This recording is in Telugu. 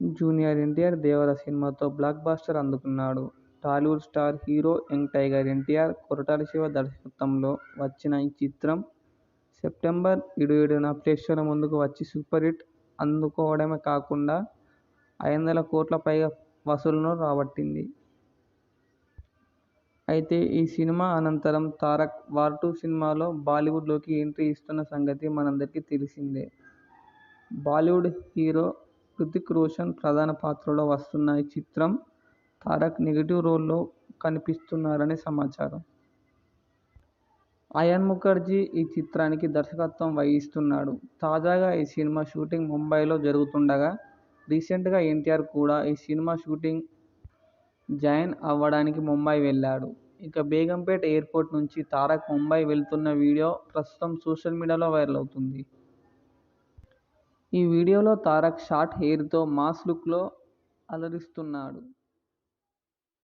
జూనియర్ ఎన్టీఆర్ దేవర సినిమాతో బ్లాక్ బస్టర్ అందుకున్నాడు. Tollywood star hero young tiger NTR, Koratala Siva దర్శకత్వంలో వచ్చిన ఈ చిత్రం సెప్టెంబర్ ఇరవైఏడున ప్రేక్షకుల ముందుకు వచ్చి సూపర్ హిట్ అందుకోవడమే కాకుండా ఐదొందల కోట్ల పైగా వసూళ్ళను రాబట్టింది. అయితే ఈ సినిమా అనంతరం తారక్ వార్ టూ సినిమాలో బాలీవుడ్లోకి ఎంట్రీ ఇస్తున్న సంగతి మనందరికీ తెలిసిందే. బాలీవుడ్ హీరో హృతిక్ రోషన్ ప్రధాన పాత్రలో వస్తున్న ఈ చిత్రం తారక్ నెగిటివ్ రోల్లో కనిపిస్తున్నారని సమాచారం. అయాన్ ముఖర్జీ ఈ చిత్రానికి దర్శకత్వం వహిస్తున్నాడు. తాజాగా ఈ సినిమా షూటింగ్ ముంబైలో జరుగుతుండగా రీసెంట్గా ఎన్టీఆర్ కూడా ఈ సినిమా షూటింగ్ జాయిన్ అవ్వడానికి ముంబై వెళ్ళాడు ఇక బేగంపేట్ ఎయిర్పోర్ట్ నుంచి తారక్ ముంబై వెళ్తున్న వీడియో ప్రస్తుతం సోషల్ మీడియాలో వైరల్ అవుతుంది ఈ వీడియోలో తారక్ షార్ట్ హెయిర్తో మాస్ లుక్లో అలరిస్తున్నాడు.